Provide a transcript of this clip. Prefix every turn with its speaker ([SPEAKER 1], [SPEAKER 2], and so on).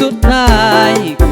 [SPEAKER 1] สุดท้าย